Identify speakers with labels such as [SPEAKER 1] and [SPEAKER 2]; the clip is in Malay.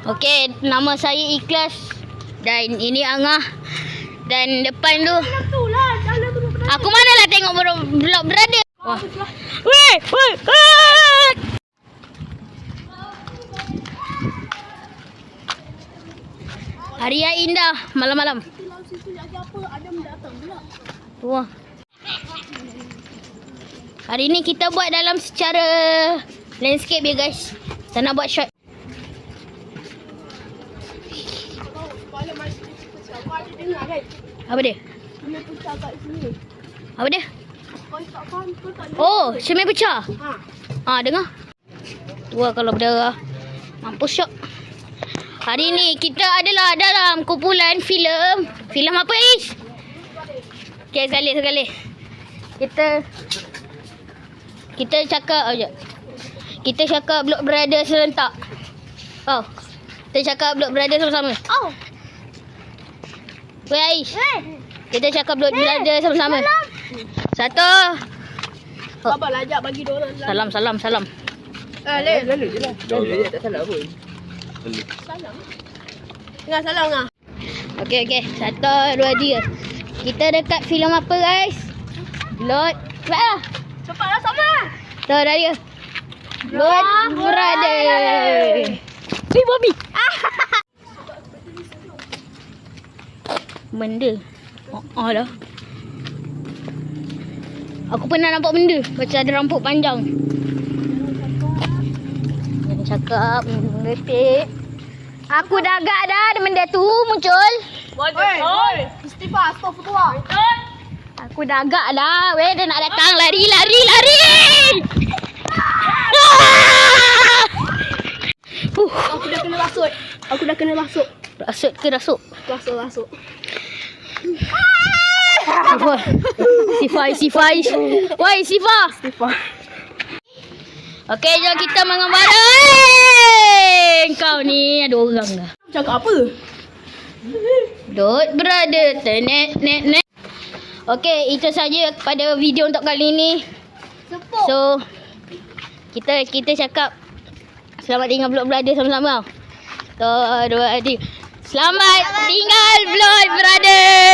[SPEAKER 1] Okey, nama saya Ikhlas dan ini Angah. Dan depan tu
[SPEAKER 2] lah,
[SPEAKER 1] aku manalah tengok bro- vlog brother. Wah. Weh. ah! Hari yang indah malam-malam. Wah. Hari ni kita buat dalam secara landscape ya guys. Tak nak buat shot.
[SPEAKER 2] Kau kepala masih pecah. Kau ada dengar kan?
[SPEAKER 1] Apa dia?
[SPEAKER 2] Dia pecah kat sini.
[SPEAKER 1] Apa dia?
[SPEAKER 2] Kau tak faham, kau tak.
[SPEAKER 1] Oh, cermin pecah.
[SPEAKER 2] Ha.
[SPEAKER 1] Ha, dengar. Wah, kalau berdarah. Mampus syok. Hari ni kita adalah dalam kumpulan filem. Filem apa, Ish? Okay, sekali, sekali. Kita... Kita cakap... Oh, jap. Kita cakap Block Brother serentak. Oh. Kita cakap Block Brother sama-sama.
[SPEAKER 2] Oh.
[SPEAKER 1] Weh, Aish.
[SPEAKER 2] Eh.
[SPEAKER 1] Kita cakap Block Brother sama-sama. Satu. Oh.
[SPEAKER 2] Abang lah ajak bagi dia orang.
[SPEAKER 1] Salam, salam, salam.
[SPEAKER 2] Eh, Leh.
[SPEAKER 3] Lalu je lah. Lalu je tak salah pun.
[SPEAKER 2] Salam. Tengah salam ngah.
[SPEAKER 1] Okey okey. Satu, dua, tiga. Kita dekat filem apa guys? Blood. Cepatlah.
[SPEAKER 2] Cepatlah sama.
[SPEAKER 1] Tu dah dia. Blood Brother. Si Bobby. Benda. Oh, oh lah. Aku pernah nampak benda macam ada rambut panjang. Jangan cakap mengetik. Aku dah agak dah ada benda tu muncul.
[SPEAKER 2] Oi, oi. Istighfar, astagfirullah.
[SPEAKER 1] Aku dah agak dah. Weh, dia nak datang. Lari, lari, lari.
[SPEAKER 2] Aku dah kena rasut. Aku dah kena rasut.
[SPEAKER 1] Rasuk ke rasuk?
[SPEAKER 2] Rasut, rasut.
[SPEAKER 1] Wah. Sifa, Sifa. Woi, Sifa.
[SPEAKER 2] Istighfar.
[SPEAKER 1] Okey, jom kita mengembara. Kau ni ada orang dah.
[SPEAKER 2] Cakap apa?
[SPEAKER 1] Dot brother. Net, net, net. Okey, itu saja pada video untuk kali ini.
[SPEAKER 2] Sepuk.
[SPEAKER 1] So kita kita cakap selamat tinggal Blood Brother sama-sama. So, dua, tiga. Selamat tinggal Blood Brother.